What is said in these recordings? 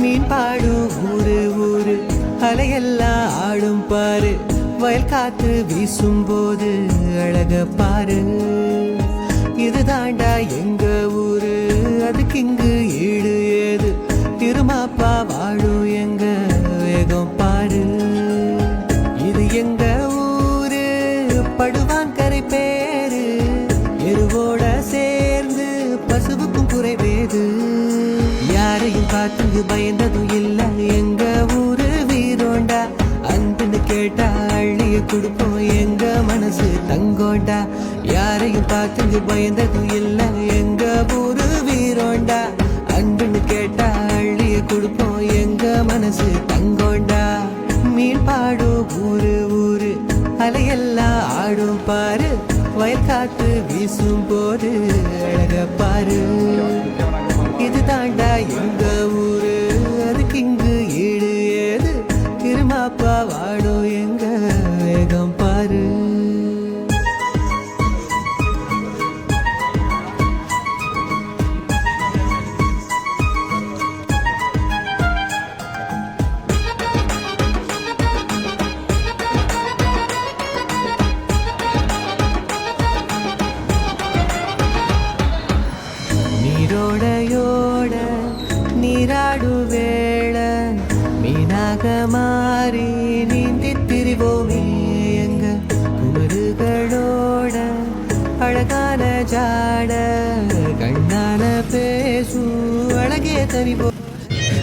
மீன் பாடும் ஊரு ஊரு. அலையெல்லாம் ஆடும் பாரு. வயல் காத்து வீசும் போது அழக பாரு. இது தாண்டா எங்க ஊரு. அதுக்கு இங்கு ஈடு யாரையும் பார்த்து பயந்ததும் இல்ல. எங்க ஊரு வீரோண்டா? அன்புன்னு கேட்டா அள்ளிய கொடுப்போம். எங்க மனசு தங்கோண்டா? யாரையும் பார்த்து பயந்ததும் இல்ல. எங்க ஊரு வீரோண்டா? அன்புன்னு கேட்டா அள்ளிய கொடுப்போம். எங்க மனசு தங்கோண்டா? மீன் பாடும் ஊரு ஊரு. அலையெல்லாம் ஆடும் பாரு. வயல் காத்து வீசும் போது அழக பாரு. இது தாண்டா எங்க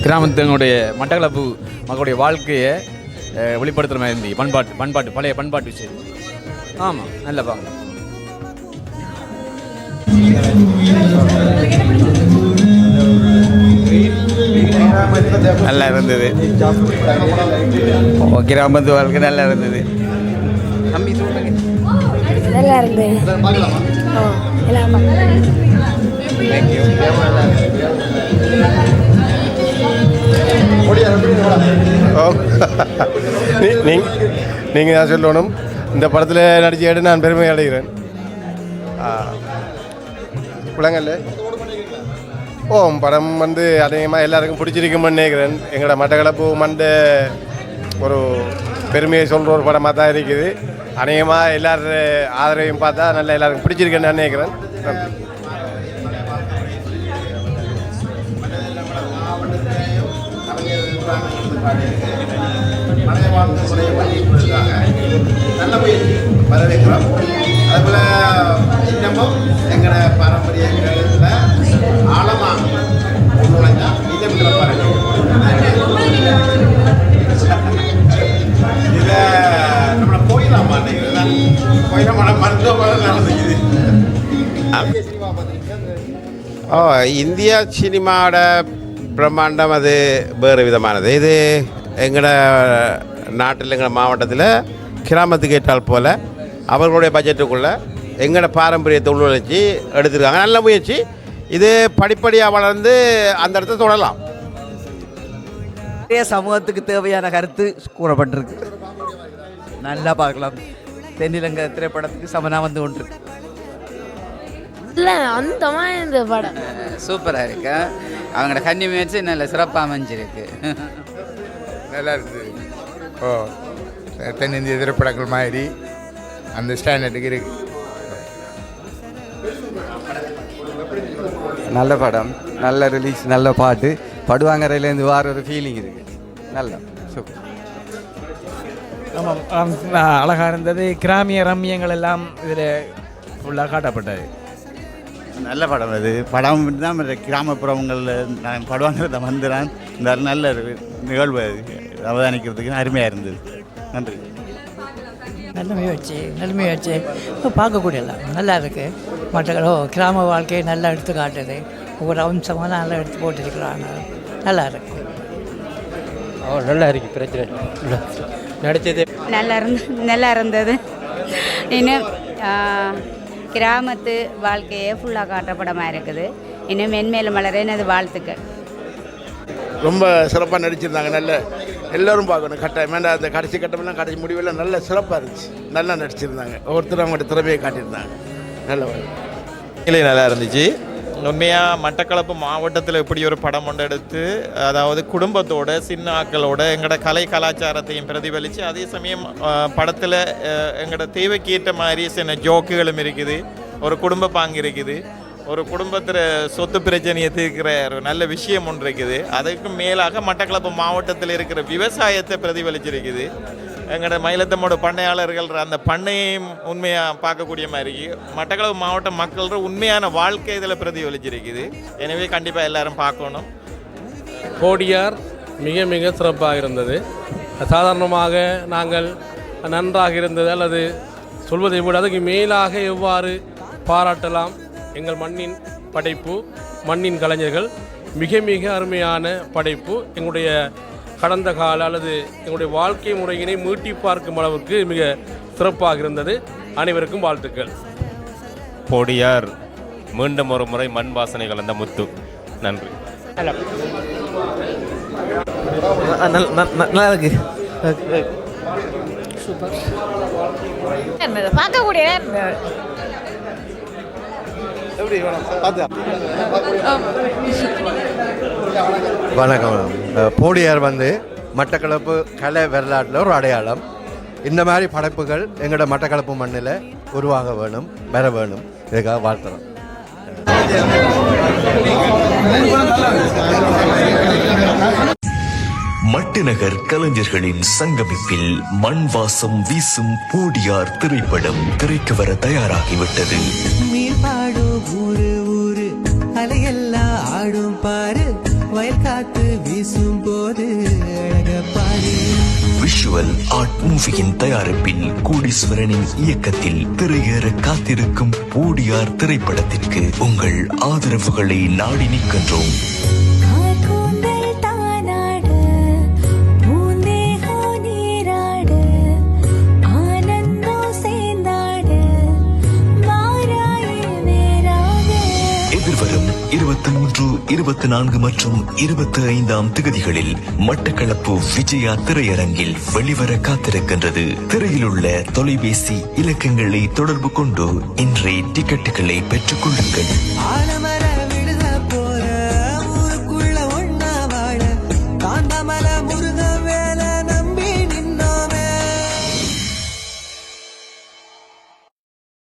கிராமத்தினுடைய மட்டக்களப்பு மக்களுடைய வாழ்க்கையை வெளிப்படுத்துகிற மாதிரி இருந்தது. பண்பாட்டு பண்பாட்டு பழைய பண்பாட்டு விஷயம். ஆமாம் நல்ல பாங்க. நல்லா இருந்தது. ஓ, கிராமத்து வாழ்க்கை நல்லா இருந்தது. நல்லா இருந்தது. நீங்கள் தான் சொல்லணும். இந்த படத்தில் நடிச்சேட்டு நான் பெருமை அடைகிறேன். ஆ. குளங்கல்ல ஓ படம் வந்து அதிகமாக எல்லாருக்கும் பிடிச்சிருக்கும்னு நினைக்கிறேன். எங்களோட மட்டக்களப்பு மண்ட ஒரு பெருமையை சொல்கிற ஒரு படமாக தான் இருக்குது. அநேகமாக எல்லார் ஆதரவையும் பார்த்தா நல்லா எல்லாருக்கும் பிடிச்சிருக்குன்னு நினைக்கிறேன். நன்றி மனித வாழ்க்கை முறையை பண்ணியிருக்காங்க நல்ல முயற்சி வரவேற்கிறோம் அதுபோல் இன்னமும் எங்களோட பாரம்பரியங்களில் ஆழமாக நுழைஞ்சா இன்னும் சிறப்பாக இதை நம்மளை கோயிலா மாட்டேங்கிறது கோயிலமான மருத்துவமனை நடந்துக்குது ஓ இந்தியா சினிமாவோட பிரம்மாண்டம் அது வேறு விதமானது. இது எங்களோட நாட்டில் எங்களோட மாவட்டத்தில் கிராமத்துக்கு ஏற்றால் போல் அவர்களுடைய பட்ஜெட்டுக்குள்ளே எங்களோட பாரம்பரியத்தை உள்நுழைச்சி எடுத்திருக்காங்க. நல்ல முயற்சி. இது படிப்படியாக வளர்ந்து அந்த இடத்த தொடரலாம் நிறைய சமூகத்துக்கு தேவையான கருத்து கூறப்பட்டிருக்கு. நல்லா பார்க்கலாம். தென்னிலங்கை திரைப்படத்துக்கு சமனா வந்து கொண்டிருக்கு. இல்லை அந்த மாதிரி இந்த படம். சூப்பராக இருக்கு. அவங்களோட கன்னி முயற்சி நல்ல சிறப்பாக அமைஞ்சிருக்கு. நல்லா இருந்தது ஓ தென்னிந்திய திரைப்படங்கள் மாதிரி அந்த ஸ்டாண்டர்டுக்கு இருக்கு. நல்ல படம் நல்ல ரிலீஸ் நல்ல பாட்டு. படுவாங்கரையிலேருந்து வார ஒரு ஃபீலிங் இருக்கு. நல்லா சூப்பர் ஆமாம் அழகாக இருந்தது. கிராமிய ரம்யங்கள் எல்லாம் இதில் ஃபுல்லாக காட்டப்பட்டது. நல்ல படம் அது. படம் தான் கிராமப்புறங்களில் நான் படுவாங்கிறத வந்துடுறேன் இந்த நல்ல நிகழ்வு அது. அவதானிக்கிறதுக்கு அருமையாக இருந்தது. நன்றி. நல்ல முயற்சி நல்ல முயற்சி பார்க்கக்கூடியலாம் நல்லா இருக்கு. மற்ற கிராம வாழ்க்கையை நல்லா எடுத்து காட்டுது. ஒவ்வொரு அம்சமாக நல்லா எடுத்து போட்டிருக்கிறாங்க. நல்லா இருக்கு. ஓ நல்லா இருக்கு. பிரச்சனை நடித்தது நல்லா இருந்து நல்லா இருந்தது. இன்னும் கிராமத்து வாழ்க்கையே ஃபுல்லாக காட்டப்படமாக இருக்குது இன்னும் மென்மேலும் வளர எனது வாழ்த்துக்கள். ரொம்ப சிறப்பாக நடிச்சிருந்தாங்க நல்ல எல்லோரும் பார்க்கணும். கட்டாயம் வேண்டாம் அந்த கடைசி கட்டமெல்லாம் கடைசி முடிவெல்லாம் நல்ல சிறப்பாக இருந்துச்சு. நல்லா நடிச்சிருந்தாங்க. ஒவ்வொருத்தரும் அவங்களோட திறமையை காட்டியிருந்தாங்க. நல்ல இல்லை நல்லா இருந்துச்சு. உண்மையாக மட்டக்களப்பு மாவட்டத்தில் இப்படி ஒரு படம் ஒன்று எடுத்து அதாவது குடும்பத்தோட சின்ன ஆக்களோட எங்களோட கலை கலாச்சாரத்தையும் பிரதிபலித்து அதே சமயம் படத்தில் எங்களோட தேவைக்கு ஏற்ற மாதிரி சின்ன ஜோக்குகளும் இருக்குது ஒரு குடும்ப பாங்கு இருக்குது ஒரு குடும்பத்தில் சொத்து பிரச்சனையை தீர்க்கிற ஒரு நல்ல விஷயம் ஒன்று இருக்குது. அதுக்கு மேலாக மட்டக்களப்பு மாவட்டத்தில் இருக்கிற விவசாயத்தை பிரதிபலிச்சிருக்குது. எங்களோட மயிலத்தம்மோட பண்ணையாளர்கள் அந்த பண்ணையையும் உண்மையாக பார்க்கக்கூடிய மாதிரி மட்டக்களவு மாவட்ட மக்களோட உண்மையான வாழ்க்கை இதில் பிரதிபலிச்சிருக்குது. எனவே கண்டிப்பாக எல்லாரும் பார்க்கணும். கோடியார் மிக மிக சிறப்பாக இருந்தது. சாதாரணமாக நாங்கள் நன்றாக இருந்தது அல்லது சொல்வதை விட அதுக்கு மேலாக எவ்வாறு பாராட்டலாம்? எங்கள் மண்ணின் படைப்பு மண்ணின் கலைஞர்கள் மிக மிக அருமையான படைப்பு. எங்களுடைய கடந்த கால அல்லது எங்களுடைய வாழ்க்கை முறையினை மீட்டி பார்க்கும் அளவுக்கு மிக சிறப்பாக இருந்தது. அனைவருக்கும் வாழ்த்துக்கள். பொடியார் மீண்டும் ஒரு முறை மண் வாசனை கலந்த முத்து. நன்றி. நல்லா இருக்கு பார்க்கக்கூடிய வணக்கம் போடியார் வந்து மட்டக்களப்பு கலை வரலாற்றில் ஒரு அடையாளம். இந்த மாதிரி படைப்புகள் எங்களோட மட்டக்களப்பு மண்ணில் உருவாக வேணும் பெற வேணும். இதுக்காக வாழ்த்துறோம். மட்டிநகர் கலைஞர்களின் சங்கமிப்பில் மண் வாசம் வீசும் பூடியார் திரைப்படம் திரைக்கு வர தயாராகிவிட்டது. மீன் பாடும் ஊரு ஊரு அலையெல்லாம் ஆடும் பாரு வயல் காத்து வீசும் போது விஷுவல் ஆர்ட் மூவியின் தயாரிப்பில் கோடீஸ்வரனின் இயக்கத்தில் திரையேற காத்திருக்கும் பூடியார் திரைப்படத்திற்கு உங்கள் ஆதரவுகளை நாடி நிற்கின்றோம். இருபத்தி மூன்று இருபத்தி நான்கு மற்றும் இருபத்தி ஐந்தாம் திகதிகளில் மட்டக்களப்பு விஜயா திரையரங்கில் வெளிவர காத்திருக்கின்றது. திரையில் உள்ள தொலைபேசி இலக்கங்களை தொடர்பு கொண்டு இன்றைய டிக்கெட்டுகளை பெற்றுக் கொள்ளுங்கள்.